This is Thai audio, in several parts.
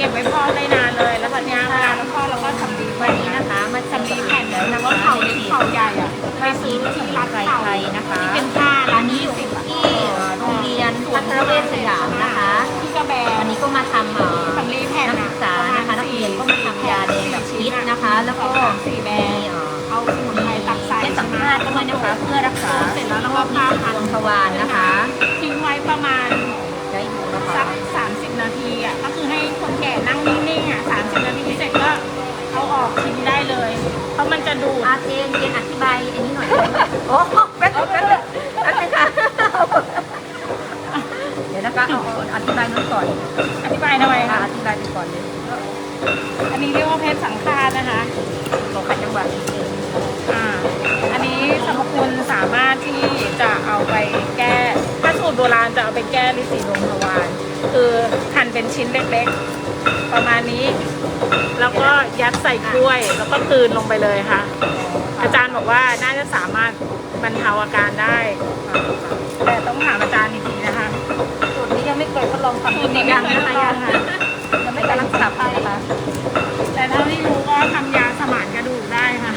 เก็บไว้พอกได้นานเลย แล้วตอนนี้เวลาเราพอกเราก็ทำดีวัไว้นนี้นะคะมาทำทำดีดีแผ่แผ่นนแล้แล้ววนะนะว่าคะเขาเล็กเขาใหญ่อะไปซื้อที่ร้านไก่เก่าไทยนะคะที่เป็นผ้าอัร้านนนี้นี้อยู่ที่โรงเรียนพัทรเวชสยามนะคะที่กระแบวันนี้ก็มาทำเอ่อสำลีแผ่นนักศึกษานะคะนักเรียนก็มาทำยาแดงแบบพิษนะคะ แล้วก็สี่แบมีบเอ่อเอาสมุนไพรตักใส่ให้สัมภาษณ์ด้วยนะคะ เพื่อรักษาเสร็จแล้วเราก็ผ้าพันดวงทวารนะคะ ทิ้งไว้ประมาณได้ดูนะสัคะกสาม จะดูดอาเจนเจนอธิบายอันนี้หน่อยได้ไหมโอ้แป๊บนึงแป๊บนึงแป๊บนึงค่ะเดี๋ยวนะคะเอาเอาอธิบายนู้นก่อนอธิบายทำไมค่ะคะอธิบายไปก่อนเลยอันนี้เรียกว่าเพชรสังฆาตนะคะบอกขัดจังหวะนิดนึงอ่าอันนี้สรรพคุณสามารถที่จะเอาไปแก้ถ้าสูตรโบราณจะเอาไปแก้ฤทธิ์สีดวงทวารคือหั่นเป็นชิ้นเล็กๆ ประมาณนี้ แล้วก็ยัดใส่กล้วย แล้วก็กลืนลงไปเลยค่ะ อาจารย์บอกว่าน่าจะสามารถบรรเทาอาการได้ แต่ต้องถามอาจารย์อีกทีนะคะสูตรนี้ยังไม่เคยทดลองทำสูตรนี้ไม่ยังเคยนะคะทดลยัองงค่ะยังไม่กำลังสับนะคะแต่เท่าที่รู้ก็ทำยาสมานกระดูกได้ค่ะ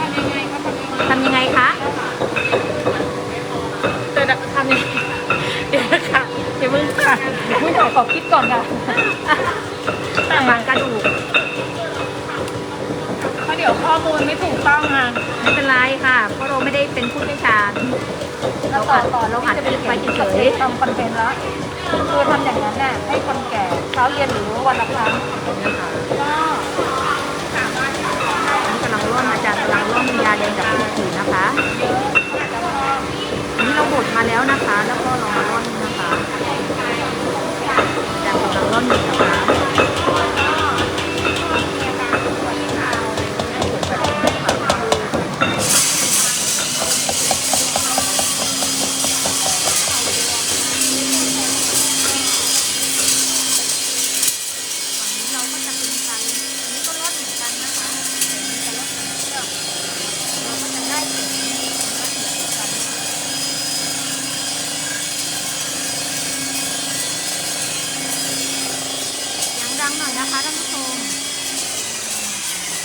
ทำยังไงก็ทำยังไงทำยังไงคะ แต่ทำยังไงเดี๋ยวค่ะเดี๋ยวมึงค่ะ พี่ขอขอคิดก่อนค่ะแต่บางกระดูกเพราะเดี๋ยวข้อมูลไม่ถูกต้องอะไม่เป็นไรค่ะเพราะเราไม่ได้เป็นผู้เชี่ยวชาญเราอาจเราอาจจะไปไปเฉยๆทำคอนเทนต์แล้วคือทำอย่างนั้นน่ะให้คนแก่เช้าเย็นหรือวันละครั้งนะคะ หน่อยนะคะท่านผู้ชม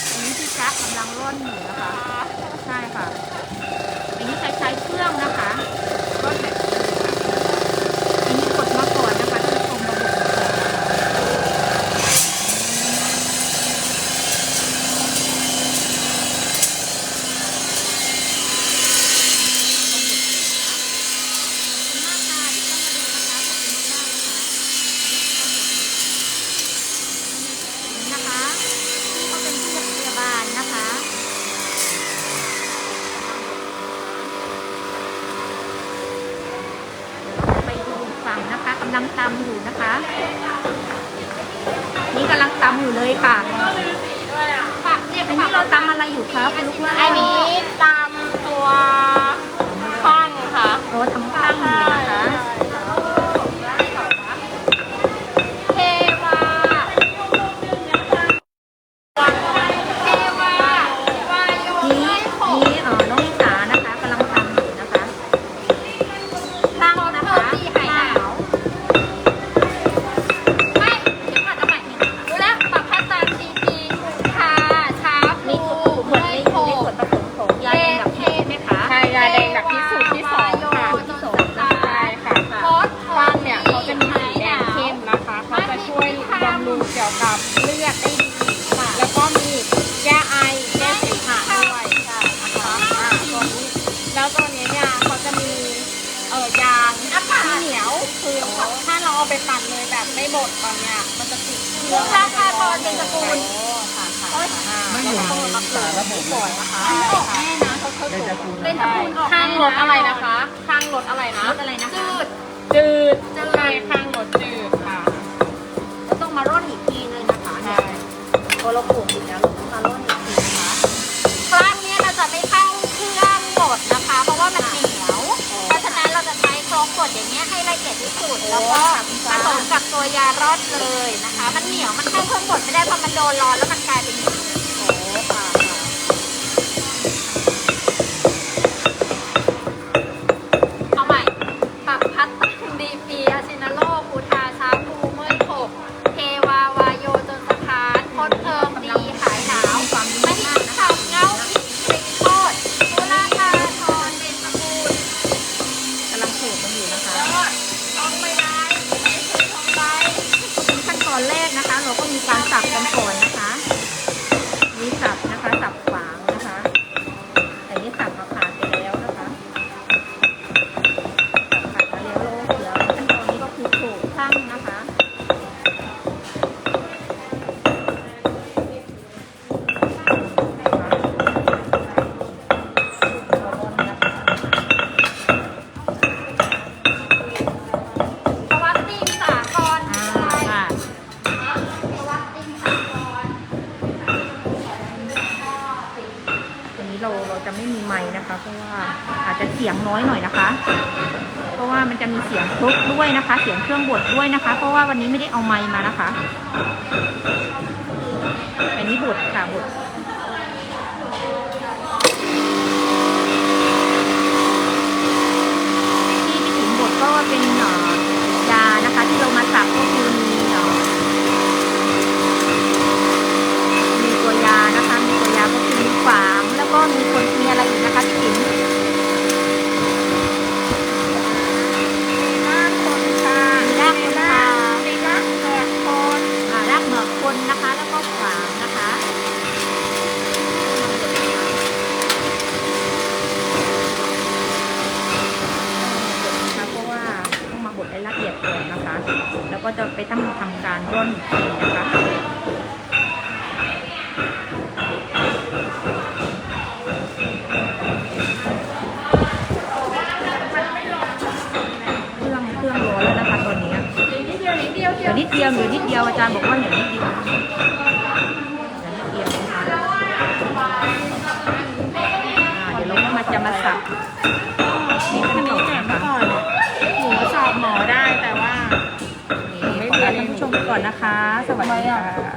อันนี้พี่จ๊ะกำลังร่อนอยู่นะคะ ใช่ค่ะ อันนี้ใช้ใช้เครื่องนะคะร่อนแบบนี้เลยค่ะอันนี้กดมาก่อนนะคะท่านผู้ชมระบบมาก่อนนะคะ ขอบคุณมากค่ะที่เข้ามาดูนะคะขอบคุณมากๆนะคะนี่นะคะที่เขาเป็นผู้พยาบาลนะคะไปดูอีกฝั่งนะคะกำลังตำอยู่นะคะ นี่กำลังตำอยู่เลยค่ะอันนี้เราตำอะไรอยู่ครับคุณลูกว่าอันนี้ตามตัวข้างค่ะโอ้ทำข้าง ถ้าเราเอาไปปั่นเลยแบบไม่บดตอนเนี้ยมันจะติดเครื่องราคาพอเป็นตระกูล โอ้ค่ะค่ะอ่าแล้วก็มาเกิดสวยนะคะอันนี้ออกแม่นะเขาเขาสูงเป็นตระกูลออกข้างรถอะไรนะคะข้างรถอะไรนะรสอะไรนะคะจืด ใช่ข้างรถจืดค่ะเราต้องมาร่อนอีกทีนึงนะคะเนี่ยพอเราปลูกอีกแล้วเที่สุดแล้วก็ผสมกับตัวยารอดเลยนะคะ มันเหนียวมันเข้าเครื่องบดไม่ได้เพราะมันโดนร้อนแล้วมันกลายเป็น เราก็มีการสับกันก่อน ไม้นะคะ เพราะว่าอาจจะเสียงน้อยหน่อยนะคะ เพราะว่ามันจะมีเสียงครบด้วยนะคะ เสียงเครื่องบดด้วยนะคะ เพราะว่าวันนี้ไม่ได้เอาไม้มานะคะอันนี้บดค่ะบดที่พี่ถิงบดก็เป็นเอ่อยานะคะ ที่เรามาสับก็คือมีเอ่อมีตัวยานะคะ มีตัวยาก็คือมีฝางแล้วก็มีคนมีอะไรอีกนะคะพี่ถิง มีรากคนค่ะ มีรากคนค่ะ มีรากเปลือกคน อ่ารากเหมือกคนนะคะ แล้วก็ฝางนะคะนะคะเพราะว่าต้องมาบดให้ละเอียดก่อนนะคะ แล้ว ก็จะไปตั้งทำการร่อนอีกทีนะคะเครื่องเครื่องร้อนแล้วนะคะตอนนี้เดี๋ยวนิดเดียวเดเดียวนิดเดียวอาจารย์บอกว่าเหลือนิดเดียวเหลือนิดเดียวนะคะอ่าเดี๋ยวเราก็มาจะมาสับ ก่อนนะคะ สวัสดีค่ะ